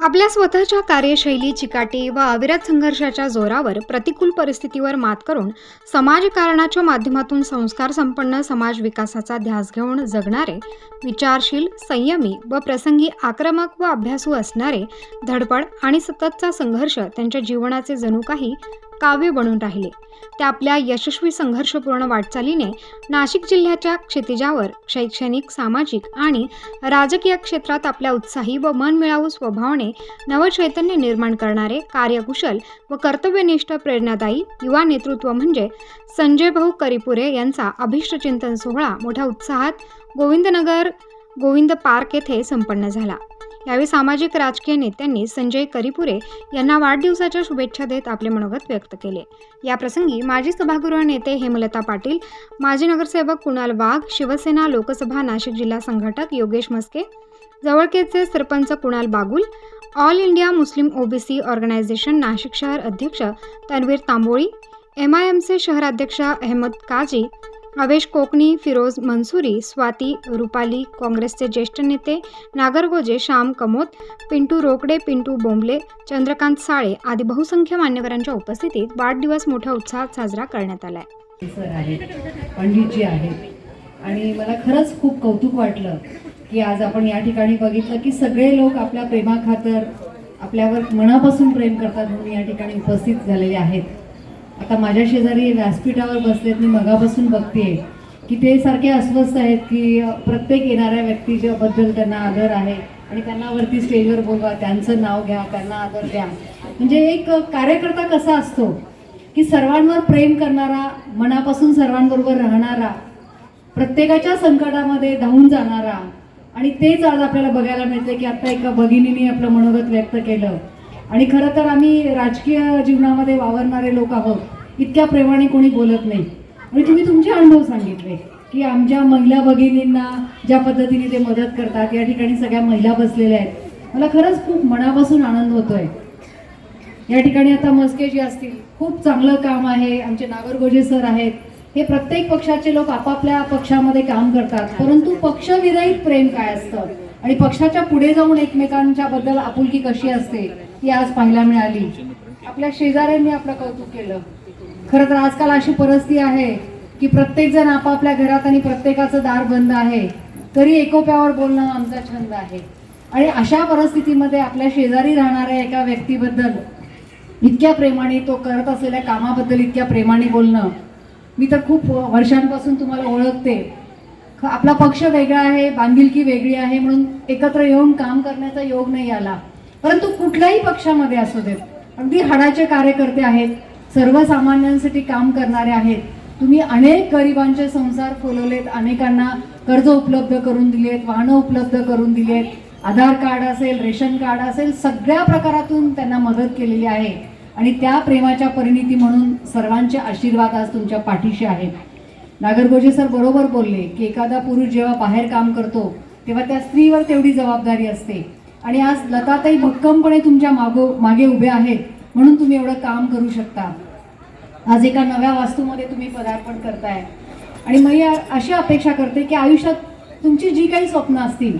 आपल्या स्वतःच्या कार्यशैली चिकाटी व अविरत संघर्षाच्या जोरावर प्रतिकूल परिस्थितीवर मात करून समाजकारणाच्या माध्यमातून संस्कार संपन्न समाज विकासाचा ध्यास घेऊन जगणारे विचारशील संयमी व प्रसंगी आक्रमक व अभ्यासू असणारे धडपड आणि सततचा संघर्ष त्यांच्या जीवनाचे जणू काही काव्य बनून राहिले. त्या आपल्या यशस्वी संघर्षपूर्ण वाटचालीने नाशिक जिल्ह्याच्या क्षितिजावर शैक्षणिक सामाजिक आणि राजकीय क्षेत्रात आपल्या उत्साही व मनमिळावू स्वभावाने नवचैतन्य निर्माण करणारे कार्यकुशल व कर्तव्यनिष्ठ प्रेरणादायी युवा नेतृत्व म्हणजे संजय भाऊ करिपुरे यांचा अभिष्टचिंतन सोहळा मोठ्या उत्साहात गोविंदनगर गोविंद पार्क येथे संपन्न झाला. यावेळी सामाजिक राजकीय नेत्यांनी संजय करीपुरे यांना वाढदिवसाच्या शुभेच्छा देत आपले मनोगत व्यक्त केले. याप्रसंगी माजी सभागृह नेते हेमलता पाटील माजी नगरसेवक कुणाल वाघ शिवसेना लोकसभा नाशिक जिल्हा संघटक योगेश मस्के जवळकेचे sarpanch Kunal Bagul all India Muslim OBC organisation Nashik शहर अध्यक्ष तन्वीर तांबोळी एम आय एमचे शहराध्यक्ष अहमद काजी अवेश कोकणी फिरोज मनसुरी स्वाती रुपाली काँग्रेसचे ज्येष्ठ नेते नागरगोजे श्याम कमोत पिंटू रोकडे पिंटू बोंबले चंद्रकांत साळे आदी बहुसंख्य मान्यवरांच्या उपस्थितीत वाढदिवस मोठ्या उत्साहात साजरा करण्यात आला आहे पंडितजी आहेत. आणि मला खरंच खूप कौतुक वाटलं की आज आपण या ठिकाणी बघितलं की सगळे लोक आपल्या प्रेमाखातर आपल्यावर मनापासून प्रेम करतात म्हणून या ठिकाणी उपस्थित झालेले आहेत. आता माझ्या शेजारी व्यासपीठावर बसलेत मी मगापासून बघते की ते सारखे अस्वस्थ आहेत की प्रत्येक येणाऱ्या व्यक्तीच्या बद्दल त्यांना आदर आहे आणि त्यांना वरती स्टेजवर बोलवा त्यांचं नाव घ्या त्यांना आदर द्या. म्हणजे एक कार्यकर्ता कसा असतो की सर्वांवर प्रेम करणारा मनापासून सर्वांबरोबर राहणारा प्रत्येकाच्या संकटामध्ये धावून जाणारा आणि तेच आज आपल्याला बघायला मिळते की आता एका भगिनीने आपलं मनोगत व्यक्त केलं. आणि खरं तर आम्ही राजकीय जीवनामध्ये वावरणारे लोक आहोत. इतक्या प्रेमाने कोणी बोलत नाही. आणि तुम्ही तुमचे अनुभव सांगितले की आमच्या महिला भगिनींना ज्या पद्धतीने ते मदत करतात या ठिकाणी सगळ्या महिला बसलेल्या आहेत. मला खरंच खूप मनापासून आनंद होतोय. या ठिकाणी आता मस्के जे असतील खूप चांगलं काम आहे. आमचे नागरगोजे सर आहेत. हे प्रत्येक पक्षाचे लोक आपापल्या पक्षामध्ये काम करतात. परंतु पक्षविरहित प्रेम काय असतं? आणि पक्षाच्या पुढे जाऊन एकमेकांच्या बद्दल आपुलकी कशी असते? ती आज पाहायला मिळाली. आपल्या शेजाऱ्यांनी आपलं कौतुक केलं. खरं तर आजकाल अशी परिस्थिती आहे की प्रत्येक जण आपापल्या घरात आणि प्रत्येकाचं दार बंद आहे. तरी एकोप्यावर बोलणं आमचा छंद आहे. आणि अशा परिस्थितीमध्ये आपल्या शेजारी राहणाऱ्या एका व्यक्तीबद्दल इतक्या प्रेमाने तो करत असलेल्या कामाबद्दल इतक्या प्रेमाने बोलणं मी तर खूप वर्षांपासून तुम्हाला ओळखते. आपला पक्ष वेगळा आहे बांधिलकी वेगळी आहे म्हणून एकत्र येऊन काम करण्याचा योग नाही आला. परंतु कुठल्याही पक्षामध्ये असू देत. अगदी हाडाचे कार्यकर्ते आहेत सर्वसामान्यांसाठी काम करणारे आहेत. तुम्ही अनेक गरिबांचे संसार फुलवलेत अनेकांना कर्ज उपलब्ध करून दिलेत वाहनं उपलब्ध करून दिलेत. आधार कार्ड असेल रेशन कार्ड असेल सगळ्या प्रकारातून त्यांना मदत केलेली आहे. आणि त्या प्रेमाच्या परिणिती म्हणून सर्वांचे आशीर्वाद आज तुमच्या पाठीशी आहेत. नागरगोजे सर बरोबर बोलले की एखादा पुरुष जेव्हा बाहेर काम करतो तेव्हा त्या स्त्रीवर तेवढी जबाबदारी असते. आणि आज लताताई भक्कमपणे तुमच्या मागो मागे उभे आहेत म्हणून तुम्ही एवढं काम करू शकता. आज एका नव्या वास्तूमध्ये तुम्ही पदार्पण करताय. आणि मी अशी अपेक्षा करते की आयुष्यात तुमची जी काही स्वप्न असतील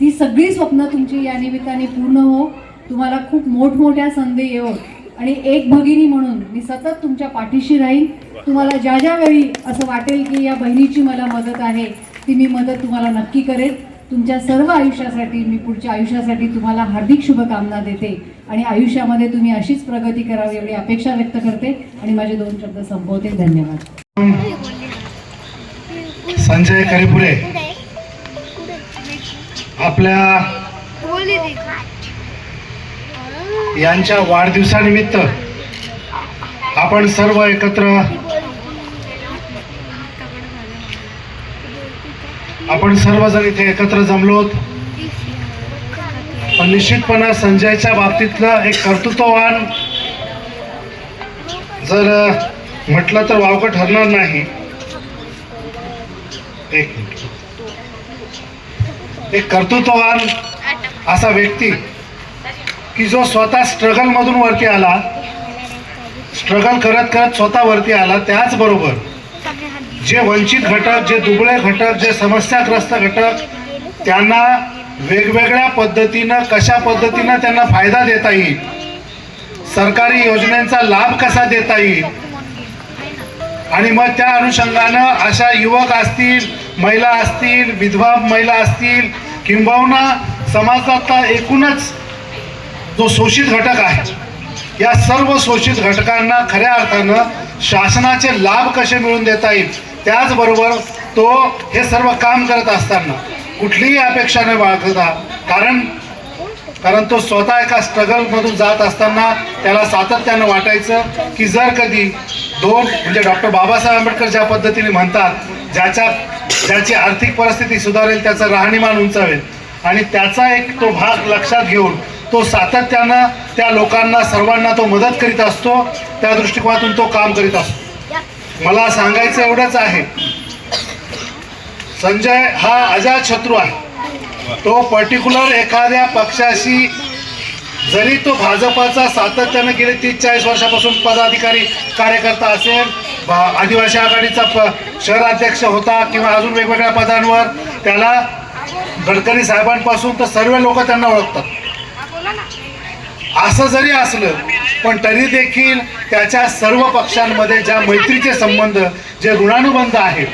ती सगळी स्वप्न तुमची या निमित्ताने पूर्ण हो. तुम्हाला खूप मोठमोठ्या संधी येऊ आणि एक भगिनी म्हणून मी सतत तुमच्या पाठीशी राहीन. तुम्हाला ज्या ज्या वेळी असं वाटेल की या बहिणीची मला मदत आहे ती मी मदत तुम्हाला नक्की करेन. तुमच्या सर्व आयुष्यासाठी मी पुढच्या आयुष्यासाठी तुम्हाला हार्दिक शुभकामना देते आणि आयुष्यामध्ये तुम्ही अशीच प्रगती करावी एवढी अपेक्षा व्यक्त करते आणि माझे दोन शब्द संपवते. धन्यवाद. संजय करीपुरे आपल्या यांच्या वाढदिवसानिमित्त आपण सर्व एकत्र आपण सर्वजण इथे एकत्र जमलोत पण निश्चितपणे संजयच्या बाबतीतलं एक कर्तृत्ववान जर म्हटलं तर वावगं ठरणार नाही. एक एक कर्तृत्ववान असा व्यक्ती की जो स्वतः स्ट्रगलमधून वरती आला. स्ट्रगल करत करत स्वतः वरती आला. त्याचबरोबर जे वंचित घटक जे दुबळे घटक जे समस्याग्रस्त घटक त्यांना वेगवेगळ्या पद्धतीनं कशा पद्धतीनं त्यांना फायदा देता येईल? सरकारी योजनांचा लाभ कसा देता येईल? आणि मग त्या अनुषंगानं अशा युवक असतील महिला असतील विधवा महिला असतील किंबहुना समाजातला एकूणच जो शोषित घटक आहे या सर्व शोषित घटकांना खऱ्या अर्थानं शासनाचे लाभ कसे मिळवून देता येईल? त्याचबरोबर तो हे सर्व काम करत असताना कुठलीही अपेक्षा न बाळगता कारण कारण तो स्वतः एका स्ट्रगलमधून जात असताना त्याला सातत्यानं वाटायचं की जर कधी दोन म्हणजे डॉक्टर बाबासाहेब आंबेडकर ज्या पद्धतीने म्हणतात ज्याच्या ज्याची आर्थिक परिस्थिती सुधारेल त्याचं राहणीमान उंचावेल आणि त्याचा एक तो भाग लक्षात घेऊन तो सातत्यानं त्या लोकांना सर्वांना तो मदत करीत असतो त्या दृष्टिकोनातून तो काम करीत असतो. मला सांगायचं एवढंच आहे. संजय हा अजात शत्रू आहे. तो पर्टिक्युलर एखाद्या पक्षाशी जरी तो भाजपाचा सातत्यानं गेले तीस चाळीस वर्षापासून पदाधिकारी कार्यकर्ता असेल आदिवासी आघाडीचा प शहराध्यक्ष होता किंवा अजून वेगवेगळ्या पदांवर त्याला गडकरी साहेबांपासून तर सर्व लोक त्यांना ओळखतात. असं जरी असलं पण तरी देखील त्याच्या सर्व पक्षांमध्ये ज्या मैत्रीचे संबंध जे ऋणानुबंध आहेत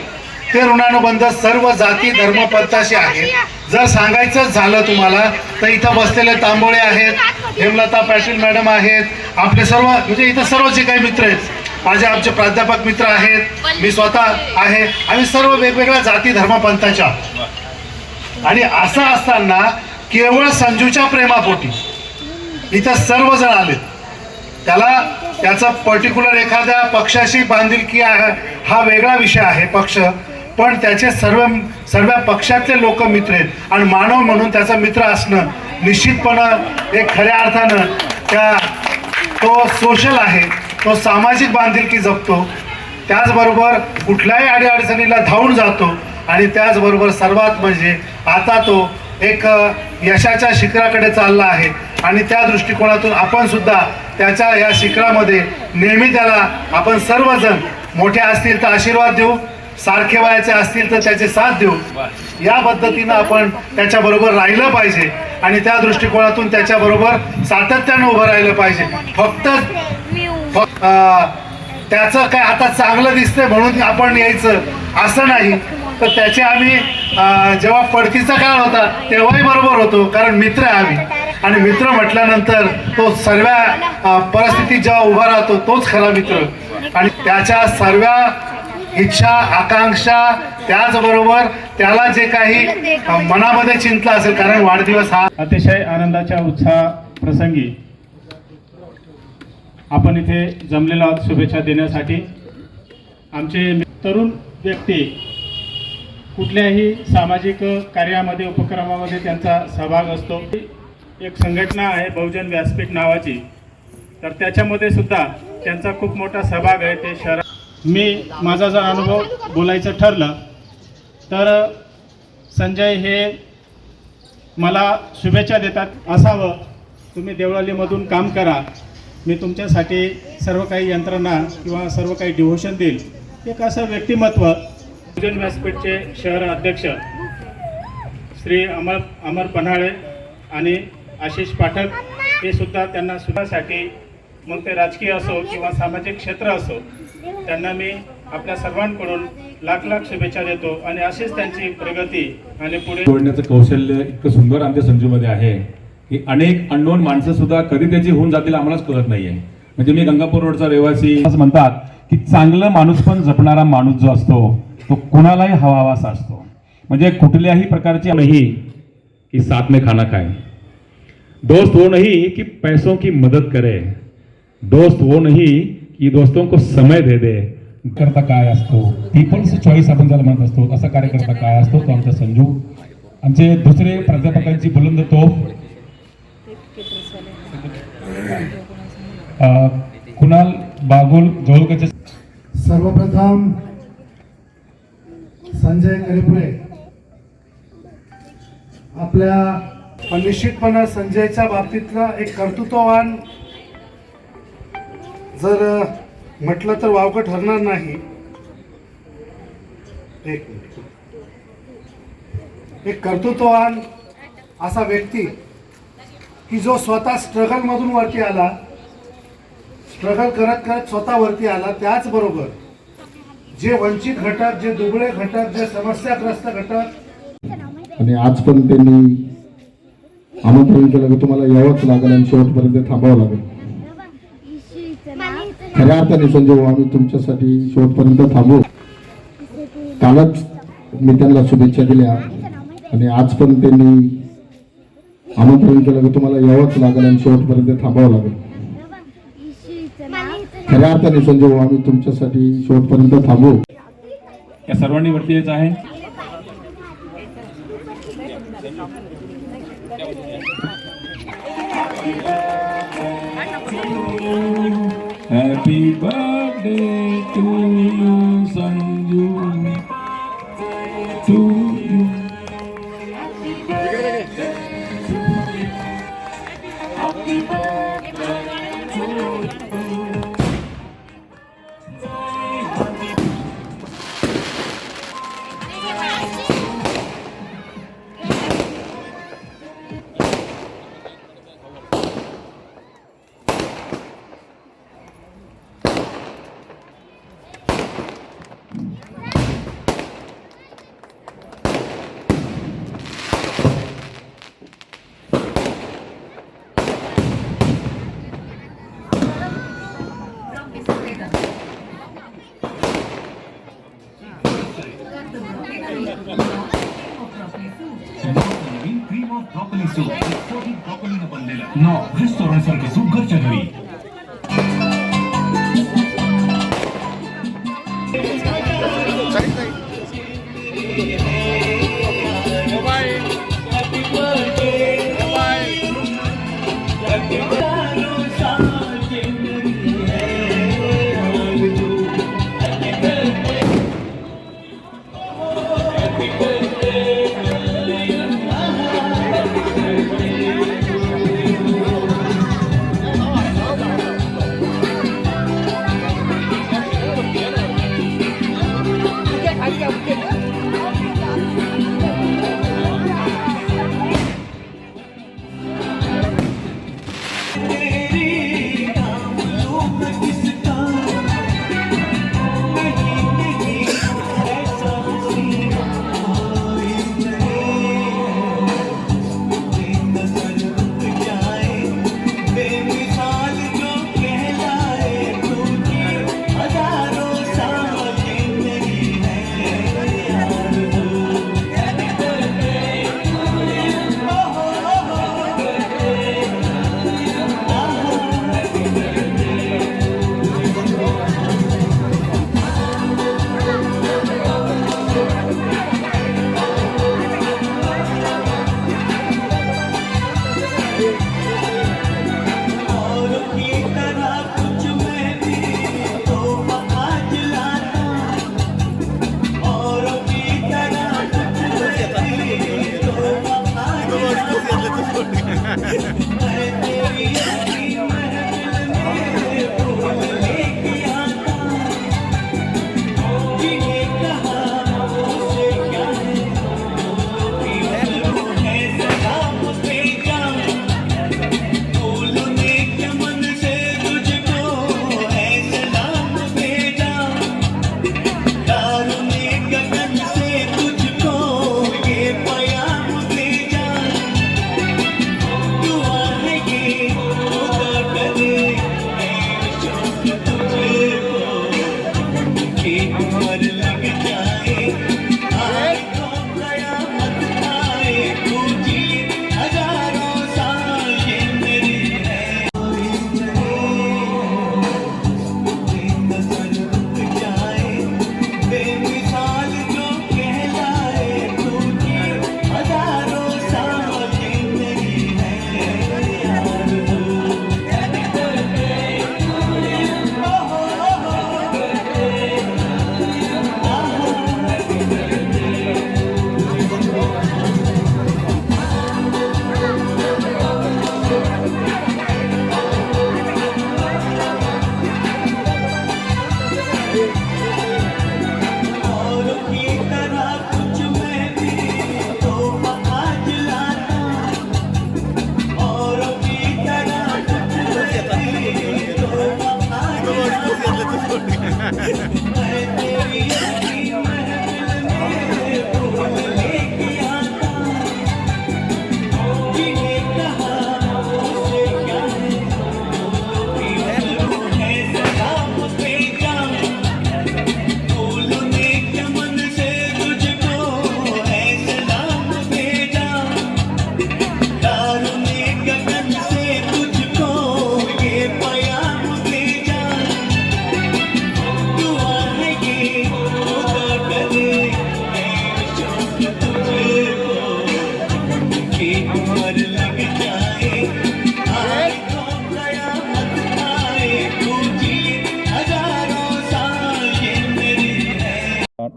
ते ऋणानुबंध सर्व जाती धर्म पंथाशी आहेत जर सांगायचंच झालं तुम्हाला तर इथं बसलेले तांबोळे आहेत हेमलता पाटील मॅडम आहेत आपले सर्व म्हणजे इथं सर्व जे काही मित्र आहेत माझे आमचे प्राध्यापक मित्र आहेत मी स्वतः आहे आम्ही सर्व वेगवेगळ्या जाती धर्मपंथाच्या आहोत. आणि असं असताना केवळ संजूच्या प्रेमापोटी इथं सर्वजण आले त्याला त्याचा पर्टिक्युलर एखाद्या पक्षाशी बांधिलकी आहे हा वेगळा विषय आहे पक्ष पण त्याचे सर्व सर्व पक्षातले लोक मित्र आहेत. आणि मानव म्हणून त्याचा मित्र असणं निश्चितपणं एक खऱ्या अर्थानं त्या तो सोशल आहे तो सामाजिक बांधिलकी जपतो. त्याचबरोबर कुठल्याही अडीअडचणीला धावून जातो. आणि त्याचबरोबर सर्वात म्हणजे आता तो एक यशाच्या शिखराकडे चालला आहे. आणि त्या दृष्टिकोनातून आपण सुद्धा त्याच्या या शिखरामध्ये नेहमी त्याला आपण सर्वजण मोठे असतील तर आशीर्वाद देऊ सारखे वयाचे असतील तर त्याचे साथ देऊ. या पद्धतीनं आपण त्याच्याबरोबर राहिलं पाहिजे आणि त्या दृष्टिकोनातून त्याच्याबरोबर सातत्यानं उभं राहिलं पाहिजे. फक्त त्याचं काय आता चांगलं दिसतंय म्हणून आपण यायचं. असं नाही. तर त्याचे आम्ही जेव्हा पडतीचा काळ होता तेव्हाही बरोबर होतो. कारण मित्र आहे आम्ही. आणि मित्र म्हटल्यानंतर तो सर्व परिस्थितीत जेव्हा उभा राहतो तोच खरा मित्र. आणि त्याच्या सर्व इच्छा आकांक्षा त्याचबरोबर त्याला जे काही मनामध्ये चिंतला असेल कारण वाढदिवस हा अतिशय आनंदाच्या उत्साह प्रसंगी आपण इथे जमलेलो आहोत शुभेच्छा देण्यासाठी. आमचे तरुण व्यक्ती कुठल्याही सामाजिक कार्यामध्ये उपक्रमामध्ये त्यांचा सहभाग असतो. एक संघटना आहे बहुजन व्यासपीठ नावाची. तर त्याच्यामध्ये सुद्धा त्यांचा खूप मोठा सहभाग आहे ते शहरात मी माझा जर अनुभव बोलायचं ठरलं तर संजय हे मला शुभेच्छा देतात. असावं. तुम्ही देवळालीमधून काम करा. मी तुमच्यासाठी सर्व काही यंत्रणा किंवा सर्व काही डिव्होशन देईल. एक असं व्यक्तिमत्व भोजन व्यासपीठचे शहर अध्यक्ष श्री अमर अमर पन्हाळे आणि आशिष पाठक हे सुद्धा त्यांना सुद्धासाठी मग ते राजकीय असो किंवा सामाजिक क्षेत्र असो त्यांना मी आपल्या सर्वांकडून लाख लाख शुभेच्छा देतो. आणि अशीच त्यांची प्रगती आणि पुढे जोडण्याचं कौशल्य इतकं सुंदर आमच्या संजूमध्ये आहे. की अनेक अननोन माणसं सुद्धा कधी त्याची होऊन जातील आम्हालाच कळत नाहीये. म्हणजे मी गंगापूर रोडचा रहिवासी. असं म्हणतात की चांगलं माणूस पण जपणारा माणूस जो असतो तो कोणालाही हवा हवासा असतो म्हणजे कुठल्याही प्रकारची नाही कि साथ में खाना खाए. दोस्त वो नहीं कि पैसों की मदद करे. दोस्त वो नहीं कि दोस्तों को समय दे दे. करता काय असतो? पीपल्स चॉईस आपण ज्याला म्हणत असतो. असा कार्यकर्ता काय असतो? तो आमचा संजू. आमचे दुसरे प्राध्यापकांची बुलंद तोफ. कुणाल बागुल जवळकचे सर्वप्रथम संजय कलिपुरे आपल्या पण निश्चितपणे संजयच्या बाबतीतला एक कर्तृत्ववान जर म्हटलं तर वावगं ठरणार नाही. एक एक कर्तृत्ववान असा व्यक्ती की जो स्वतः स्ट्रगलमधून वरती आला स्ट्रगल करत करत स्वतः वरती आला त्याचबरोबर जे वंचित घटक जे दुबळे घटक जे समस्याग्रस्त घटक आणि आज पण त्यांनी आमंत्रण केलं की तुम्हाला यावंच लागेल आणि शेवटपर्यंत थांबावं लागेल. खऱ्या अर्थाने संजय आम्ही तुमच्यासाठी शेवटपर्यंत थांबू. कालच मी त्यांना शुभेच्छा दिल्या आणि आज पण त्यांनी आमंत्रण केलं की तुम्हाला यावंच लागेल आणि शेवटपर्यंत थांबावं लागेल. खऱ्या अर्थाने संजय भाऊ आम्ही तुमच्यासाठी शेवटपर्यंत थांबू. या सर्वांनी वरती यायचं आहे. Happy birthday to you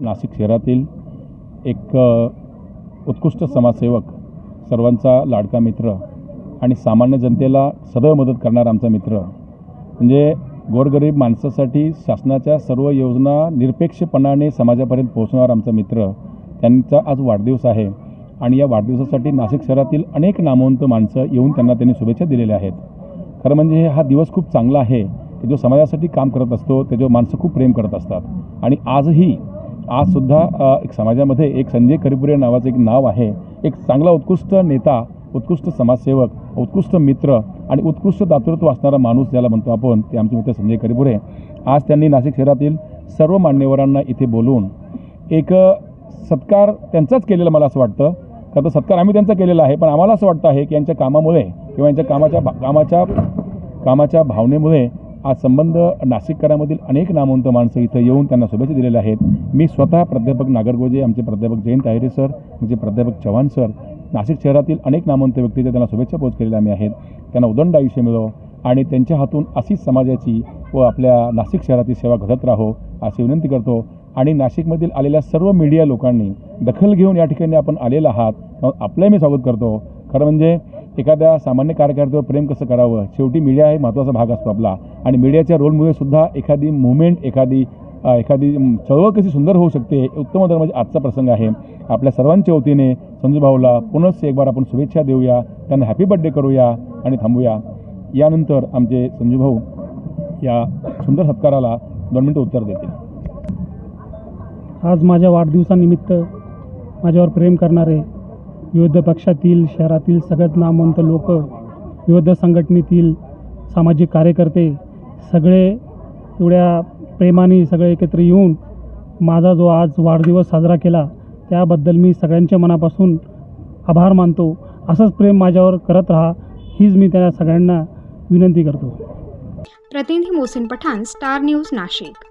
Nashik शहरातील एक उत्कृष्ट समाजसेवक सर्वांचा लाडका मित्र आणि सामान्य जनतेला सदैव मदत करणारा आमचा मित्र. म्हणजे गोरगरीब माणसासाठी शासनाच्या सर्व योजना निरपेक्षपणाने समाजापर्यंत पोहोचणारा आमचा मित्र त्यांचा आज वाढदिवस आहे. आणि या वाढदिवसासाठी नाशिक शहरातील अनेक नामवंत माणसं येऊन त्यांना त्यांनी शुभेच्छा दिलेल्या आहेत. खरं म्हणजे हा दिवस खूप चांगला आहे की जो समाजासाठी काम करत असतो त्याच्यावर माणसं खूप प्रेम करत असतात. आणि आजही आजसुद्धा एक समाजामध्ये एक संजय करिपुरे नावाचं एक नाव आहे. एक चांगला उत्कृष्ट नेता उत्कृष्ट समाजसेवक उत्कृष्ट मित्र आणि उत्कृष्ट दातृत्व असणारा माणूस ज्याला म्हणतो आपण ते आमचे मित्र संजय करिपुरे आज त्यांनी नाशिक शहरातील सर्व मान्यवरांना इथे बोलवून एक सत्कार त्यांचाच केलेला मला असं वाटतं. खरं तर सत्कार आम्ही त्यांचा केलेला आहे पण आम्हाला असं वाटतं आहे की यांच्या कामामुळे किंवा यांच्या कामाच्या भा- कामाच्या कामाच्या भावनेमुळे आज संबंध नाशिककरामधील अनेक नामवंत माणसं इथं येऊन त्यांना शुभेच्छा दिलेल्या आहेत. मी स्वतः प्राध्यापक नागरगोजे आमचे प्राध्यापक जयंत तायरे सर आमचे प्राध्यापक चव्हाण सर नाशिक शहरातील अनेक नामवंत व्यक्तीचे त्यांना शुभेच्छा पोच केलेल्या आम्ही आहेत. त्यांना उदंड आयुष्य मिळो आणि त्यांच्या हातून अशीच समाजाची व आपल्या नाशिक शहराची सेवा घडत राहो अशी विनंती करतो. आणि नाशिकमधील आलेल्या सर्व मीडिया लोकांनी दखल घेऊन या ठिकाणी आपण आलेला आहात मग आपलंही मी स्वागत करतो. खरं म्हणजे एखाद्या सामान्य कार्यकर्त्यावर प्रेम कसं करावं? शेवटी मीडिया हे महत्त्वाचा भाग असतो आपला. आणि मीडियाच्या रोलमुळे सुद्धा एखादी मुवमेंट एखादी एखादी चळवळ कशी सुंदर होऊ शकते उत्तम उदाहरण म्हणजे आजचा प्रसंग आहे. आपल्या सर्वांच्या वतीने संजूभाऊला पुनश्च एक बार आपण शुभेच्छा देऊया. त्यांना हॅपी बड्डे करूया आणि थांबूया. यानंतर आमचे संजूभाऊ या सुंदर सत्काराला दोन मिनटं उत्तर देतील. आज माझ्या वाढदिवसानिमित्त माझ्यावर प्रेम करणारे विविध पक्षातील शहरातील सगळ्यात नामवंत लोक विविध संघटनेतील सामाजिक कार्यकर्ते सगळे एवढ्या प्रेमाने सगळे एकत्र येऊन माझा जो आज वाढदिवस साजरा केला त्याबद्दल मी सगळ्यांच्या मनापासून आभार मानतो. असंच प्रेम माझ्यावर करत राहा हीच मी त्या सगळ्यांना विनंती करतो. प्रतिनिधी मोहसिन पठाण स्टार न्यूज नाशिक.